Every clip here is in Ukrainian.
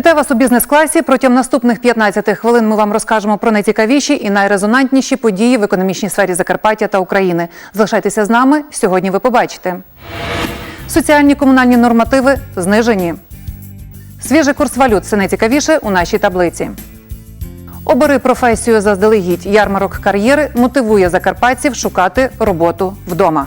Вітаю вас у бізнес-класі. Протягом наступних 15 хвилин ми вам розкажемо про найцікавіші і найрезонантніші події в економічній сфері Закарпаття та України. Залишайтеся з нами. Сьогодні ви побачите. Соціальні комунальні нормативи знижені. Свіжий курс валют це найцікавіше у нашій таблиці. Обери професію заздалегідь. Ярмарок кар'єри мотивує закарпатців шукати роботу вдома.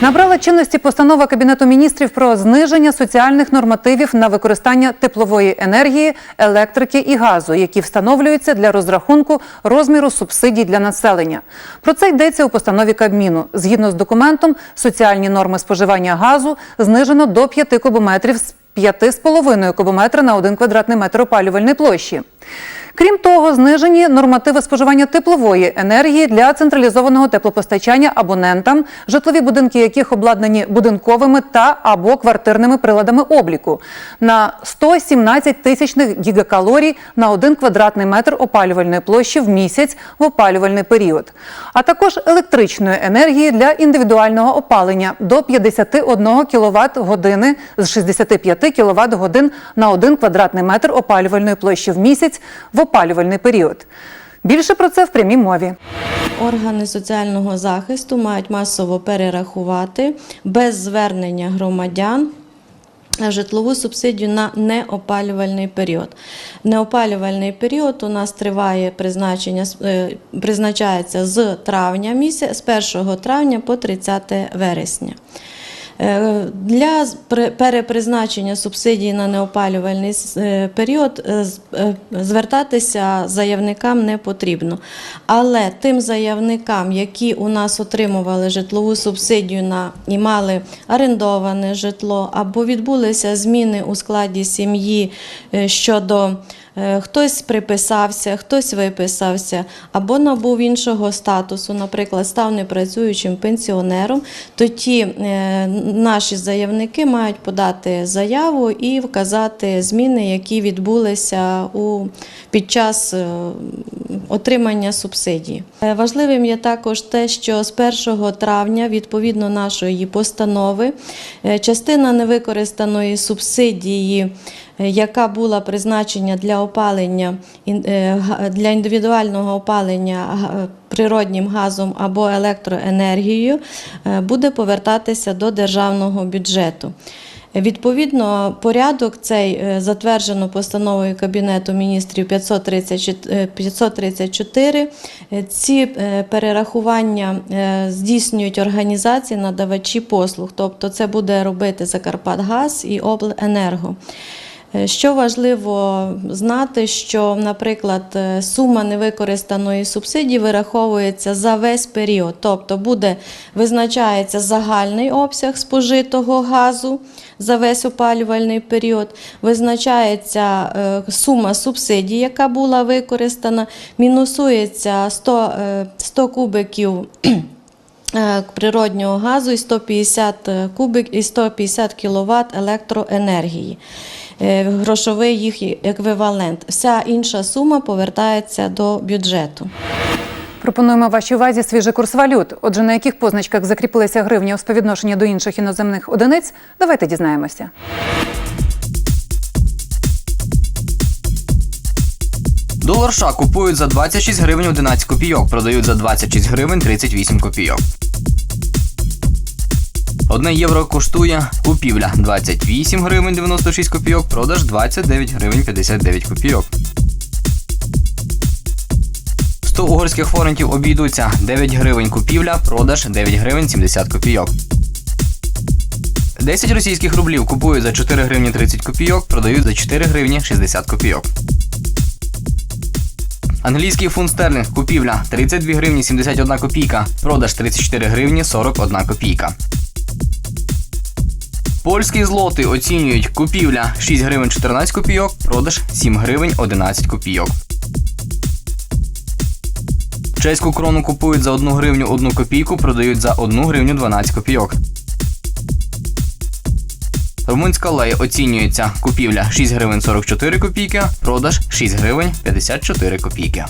Набрала чинності постанова Кабінету міністрів про зниження соціальних нормативів на використання теплової енергії, електрики і газу, які встановлюються для розрахунку розміру субсидій для населення. Про це йдеться у постанові Кабміну. Згідно з документом, соціальні норми споживання газу знижено до 5 кубометрів з 5,5 кубометра на 1 квадратний метр опалювальної площі. Крім того, знижені нормативи споживання теплової енергії для централізованого теплопостачання абонентам, житлові будинки яких обладнані будинковими та або квартирними приладами обліку на 117 тисячних гігакалорій на 1 квадратний метр опалювальної площі в місяць в опалювальний період, а також електричної енергії для індивідуального опалення до 51 кВт години з 65 кВт годин на 1 квадратний метр опалювальної площі в місяць в опалювальний період. Більше про це в прямій мові. Органи соціального захисту мають масово перерахувати без звернення громадян. Житлову субсидію на неопалювальний період. Неопалювальний період у нас триває призначення е, призначається з травня місяця, з 1 травня по 30 вересня. Е, Для перепризначення субсидій на неопалювальний е, період е, звертатися заявникам не потрібно. Але тим заявникам, які у нас отримували житлову субсидію на і мали орендоване житло, або відбулися зміни у складі сім'ї щодо Хтось приписався, хтось виписався, або набув іншого статусу, наприклад, став непрацюючим пенсіонером, то ті е, наші заявники мають подати заяву і вказати зміни, які відбулися у, під час е, отримання субсидії. Е, Важливим є також те, що з 1 травня, відповідно нашої постанови, е, частина невикористаної субсидії е, яка була призначена для опалення для індивідуального опалення природнім газом або електроенергією, буде повертатися до державного бюджету. Відповідно, порядок цей е, затверджено постановою Кабінету міністрів 534. е, 534. Е, Ці перерахування здійснюють організації надавачі послуг, тобто це буде робити Закарпатгаз і Обленерго. Е, Що важливо знати, що, наприклад, е, сума невикористаної субсидії вираховується за весь період, тобто буде визначається загальний обсяг спожитого газу за весь опалювальний період, визначається е, сума субсидій, яка була використана, мінусується 100, е, 100 кубиків. Природнього газу і 150 кубик і 150 кВт електроенергії. Е, Грошовий їх еквівалент. Вся інша сума повертається до бюджету. Пропонуємо вашій увазі свіжий курс валют. Отже, на яких позначках закріпилися гривні у співвідношенні до інших іноземних одиниць, давайте дізнаємося. Долар США купують за 26 гривень 11 копійок, продають за 26 гривень 38 копійок. Одне євро коштує купівля 28 гривень 96 копійок, продаж 29 гривень 59 копійок. 100 угорських форентів обійдуться 9 гривень купівля, продаж 9 гривень 70 копійок. 10 російських рублів купують за 4 гривні 30 копійок, продають за 4 гривні 60 копійок. Англійський фунт стерлінг купівля 32 гривні 71 копійка, продаж 34 гривні 41 копійка. Польські злоти оцінюють купівля 6 гривень 14 копійок, продаж 7 гривень 11 копійок. Чеську крону купують за 1 гривню 1 копійку, продають за 1 гривню 12 копійок. Румунська лея оцінюється купівля 6 гривень 44 копійки, продаж 6 гривень 54 копійки.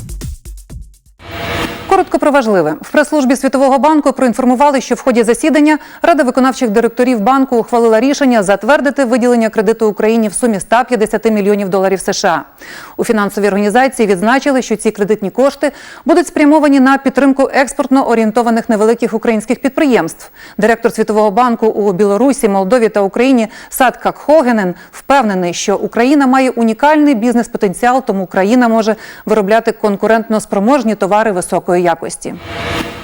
Коротко про важливе. В прес-службі Світового банку проінформували, що в ході засідання Рада виконавчих директорів банку ухвалила рішення затвердити виділення кредиту Україні в сумі 150 мільйонів доларів США. У фінансовій організації відзначили, що ці кредитні кошти будуть спрямовані на підтримку експортно орієнтованих невеликих українських підприємств. Директор Світового банку у Білорусі, Молдові та Україні Садка Хогенен впевнений, що Україна має унікальний бізнес-потенціал, тому країна може виробляти конкурентно спроможні товари високої якості.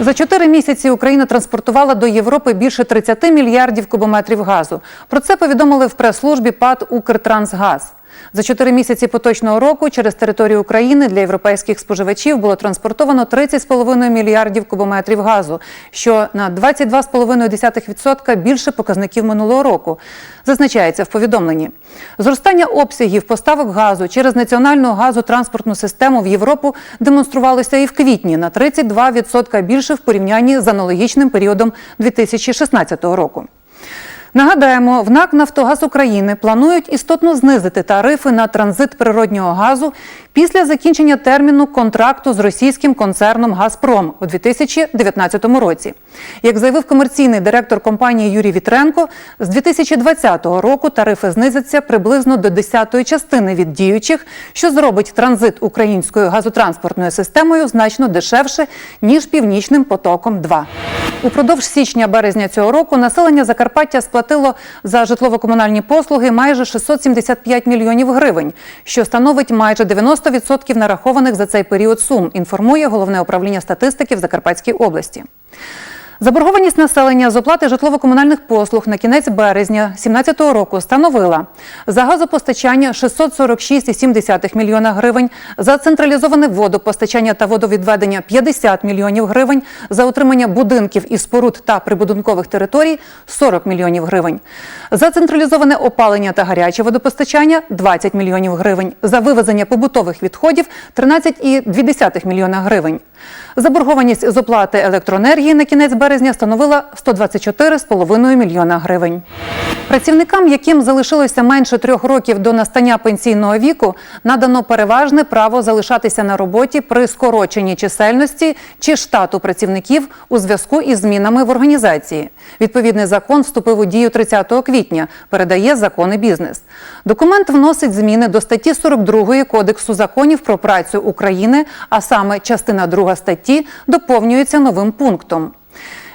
За чотири місяці Україна транспортувала до Європи більше 30 мільярдів кубометрів газу. Про це повідомили в прес-службі ПАД «Укртрансгаз». За чотири місяці поточного року через територію України для європейських споживачів було транспортовано 30,5 мільярдів кубометрів газу, що на 22,5% більше показників минулого року. Зазначається в повідомленні. Зростання обсягів поставок газу через національну газотранспортну систему в Європу демонструвалося і в квітні на 32% більше в порівнянні з аналогічним періодом 2016 року. Нагадаємо, в НАК «Нафтогаз України планують істотно знизити тарифи на транзит природнього газу після закінчення терміну контракту з російським концерном Газпром у 2019 році. Як заявив комерційний директор компанії Юрій Вітренко, з 2020 року тарифи знизяться приблизно до десятої частини від діючих, що зробить транзит українською газотранспортною системою значно дешевше ніж північним потоком. 2 упродовж січня-березня цього року населення Закарпаття сплатило за житлово-комунальні послуги майже 675 мільйонів гривень, що становить майже 90% нарахованих за цей період сум. Інформує головне управління статистики в Закарпатській області. Заборгованість населення з оплати житлово-комунальних послуг на кінець березня 2017 року становила за газопостачання 646,7 мільйона гривень, за централізоване водопостачання та водовідведення 50 мільйонів гривень, за утримання будинків і споруд та прибудинкових територій 40 мільйонів гривень, за централізоване опалення та гаряче водопостачання 20 мільйонів гривень, за вивезення побутових відходів 13,2 мільйона гривень. Заборгованість з оплати електроенергії на кінець березня становила 124,5 мільйона гривень. Працівникам, яким залишилося менше трьох років до настання пенсійного віку, надано переважне право залишатися на роботі при скороченні чисельності чи штату працівників у зв'язку із змінами в організації. Відповідний закон вступив у дію 30 квітня. Передає закони бізнес. Документ вносить зміни до статті 42 Кодексу законів про працю України, а саме частина 2 статті доповнюється новим пунктом.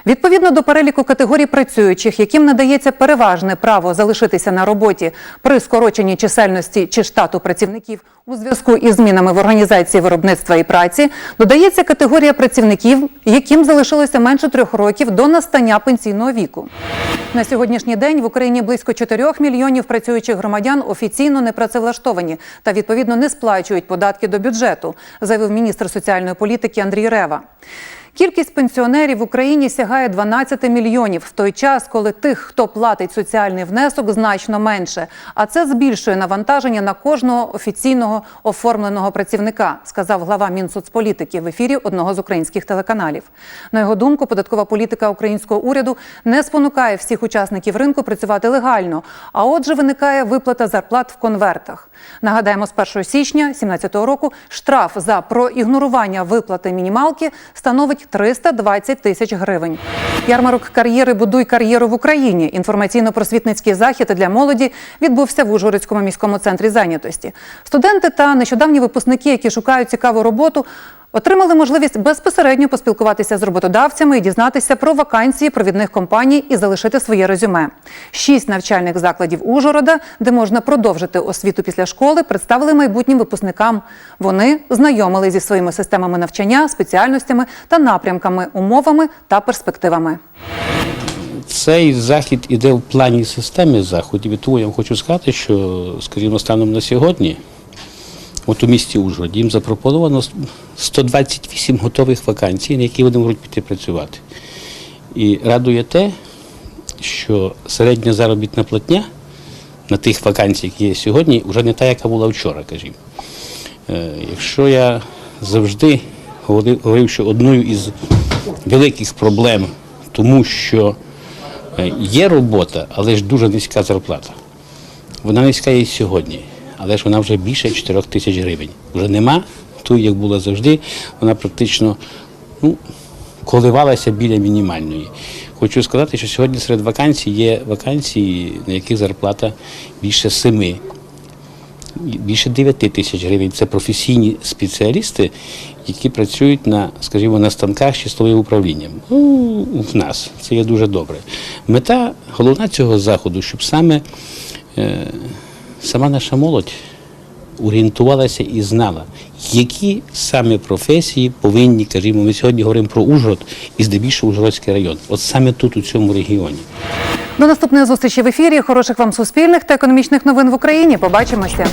Відповідно до переліку категорій працюючих, яким надається переважне право залишитися на роботі при скороченні чисельності чи штату працівників у зв'язку із змінами в організації виробництва і праці, додається категорія працівників, яким залишилося менше трьох років до настання пенсійного віку. На сьогоднішній день в Україні близько 4 мільйонів працюючих громадян офіційно не працевлаштовані та відповідно не сплачують податки до бюджету, заявив міністр соціальної політики Андрій Рева. Кількість пенсіонерів в Україні сягає 12 мільйонів в той час, коли тих, хто платить соціальний внесок, значно менше. А це збільшує навантаження на кожного офіційного оформленого працівника, сказав глава Мінсоцполітики в ефірі одного з українських телеканалів. На його думку, податкова політика українського уряду не спонукає всіх учасників ринку працювати легально. А отже, виникає виплата зарплат в конвертах. Нагадаємо, з 1 січня 2017 року штраф за проігнорування виплати мінімалки становить 320 тисяч гривень. Ярмарок кар'єри Будуй кар'єру в Україні. Інформаційно-просвітницький захід для молоді відбувся в Ужгородському міському центрі зайнятості. Студенти та нещодавні випускники, які шукають цікаву роботу. Отримали можливість безпосередньо поспілкуватися з роботодавцями і дізнатися про вакансії провідних компаній і залишити своє резюме. Шість навчальних закладів Ужгорода, де можна продовжити освіту після школи, представили майбутнім випускникам. Вони знайомили зі своїми системами навчання, спеціальностями та напрямками, умовами та перспективами. Цей захід іде в плані системи заходів. І тому я вам хочу сказати, що, скажімо, станом на сьогодні, от у місті Ужгород, їм запропоновано 128 готових вакансій, на які вони можуть піти працювати. І радує те, що середня заробітна платня на тих вакансіях, які є сьогодні, вже не та, яка була вчора, кажімо. Е, Якщо я завжди говорив, що одною із великих проблем, тому що е, є робота, але ж дуже низька зарплата. Вона низька і сьогодні, але ж вона вже більше 4 тисяч гривень. Вже нема ту, як була завжди, вона практично ну, коливалася біля мінімальної. Хочу сказати, що сьогодні серед вакансій є вакансії, на яких зарплата більше семи більше 9 тисяч гривень. Це професійні спеціалісти, які працюють на, скажімо, на станках з чистовим управлінням. Ну, в нас це є дуже добре. Мета головна цього заходу, щоб саме е, сама наша молодь орієнтувалася і знала, які саме професії повинні, кажімо, ми сьогодні говоримо про Ужгород і здебільшого Ужгородський район. От саме тут, у цьому регіоні. До наступної зустрічі в ефірі. Хороших вам суспільних та економічних новин в Україні. Побачимося.